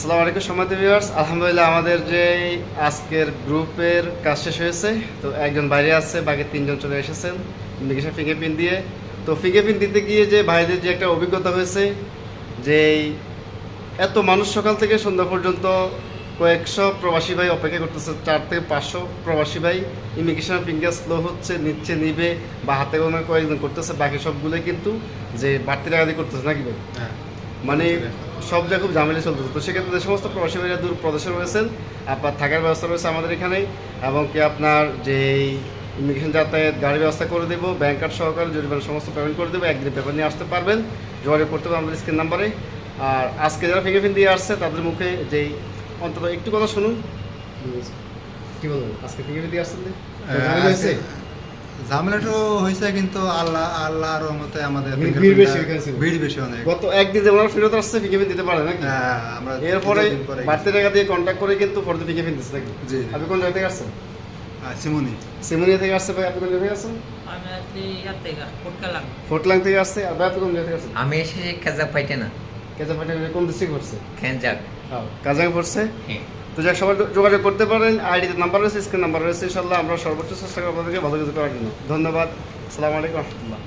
আসসালামু আলাইকুম সম্মানিত ভিউয়ার্স আলহামদুলিল্লাহ আমাদের যে আজকের গ্রুপের কাজ শেষ হয়েছে, তো একজন বাইরে আছে, বাকি তিনজন চলে এসেছেন ইমিগ্রেশন ফিঙ্গারপ্রিন্ট দিয়ে। তো ফিঙ্গারপ্রিন্ট দিতে গিয়ে যে ভাইদের যে একটা অভিজ্ঞতা হয়েছে যে এত মানুষ সকাল থেকে সন্ধ্যা পর্যন্ত কয়েকশো প্রবাসী ভাই অপেক্ষা করতেছে, চার থেকে পাঁচশো প্রবাসী ভাই ইমিগ্রেশন ফিঙ্গার স্লো হচ্ছে, নিচ্ছে, নিবে, বা হাতে গোনা কয়েকজন করতেছে, বাকি সবগুলোই কিন্তু যে বাড়তি টাকা দিয়ে করতেছে, নাকি ভাই? মানে সব জায়গায় খুব ঝামেলা চলতেছে। তো সেক্ষেত্রে যে সমস্ত প্রবাসী ভাইরা দূর প্রদেশে রয়েছেন আপনার থাকার ব্যবস্থা রয়েছে আমাদের এখানে এবং কি আপনার যে ইমিগ্রেশন যাতায়াত গাড়ি ব্যবস্থা করে দেবো ব্যাংক কার্ড সহকারে জরিমানা সমস্ত পেমেন্ট করে দেবো একদিন পেপার নিয়ে আসতে পারবেন যোগাযোগ করতে হবে আমাদের স্ক্রিন নাম্বারে আর আজকে যারা ফিঙ্গারপ্রিন্ট দিয়ে আসছে তাদের মুখে যেই অন্তত একটু কথা শুনুন। কি বলবেন আজকে ফিঙ্গারপ্রিন্ট দিয়ে আসছেন যে? হয়েছে? ঝামেলা তো হয়েছে কিন্তু আল্লাহ আল্লাহর রহমতে আমাদের ভিড় বেশি টা- হয়ে গেছে। ভিড় বেশি অনেক গত একদিন যেমন ফেরত আসছে ফিঙ্গারপ্রিন্ট দিতে পারে নাকি? হ্যাঁ, আমরা এরপরে বাড়তি টাকা দিয়ে কন্ট্যাক্ট করে কিন্তু ফোর্থ ফিঙ্গারপ্রিন্ট দিচ্ছে নাকি? জি। আপনি কোন জায়গা থেকে আসছেন? আহ, সিমুনি থেকে আসছে ভাই আপনি কোন জায়গা থেকে আসছেন? আমি আছি ইয়ার থেকে ফুটকালাম ফোর্টলাং থেকে আসছে আর ভাই আপনি কোন জায়গা থেকে আসছেন? আমি এসেছি কাজাক পাইটে না কেজাপাটি কোন ডিস্ট্রিক্ট পড়ছে? খেঞ্জাক কাজাং পড়ছে? হ্যাঁ। তো যাক সবাই যোগাযোগ করতে পারেন, আইডিতে নাম্বার রয়েছে, স্ক্রিন নাম্বার রয়েছে ইনশাল্লাহ আমরা সর্বোচ্চ চেষ্টা করব আপনাদেরকে ভালো কিছু করার জন্য। ধন্যবাদ, আসসালামু আলাইকুম রহমতুল্লাহ।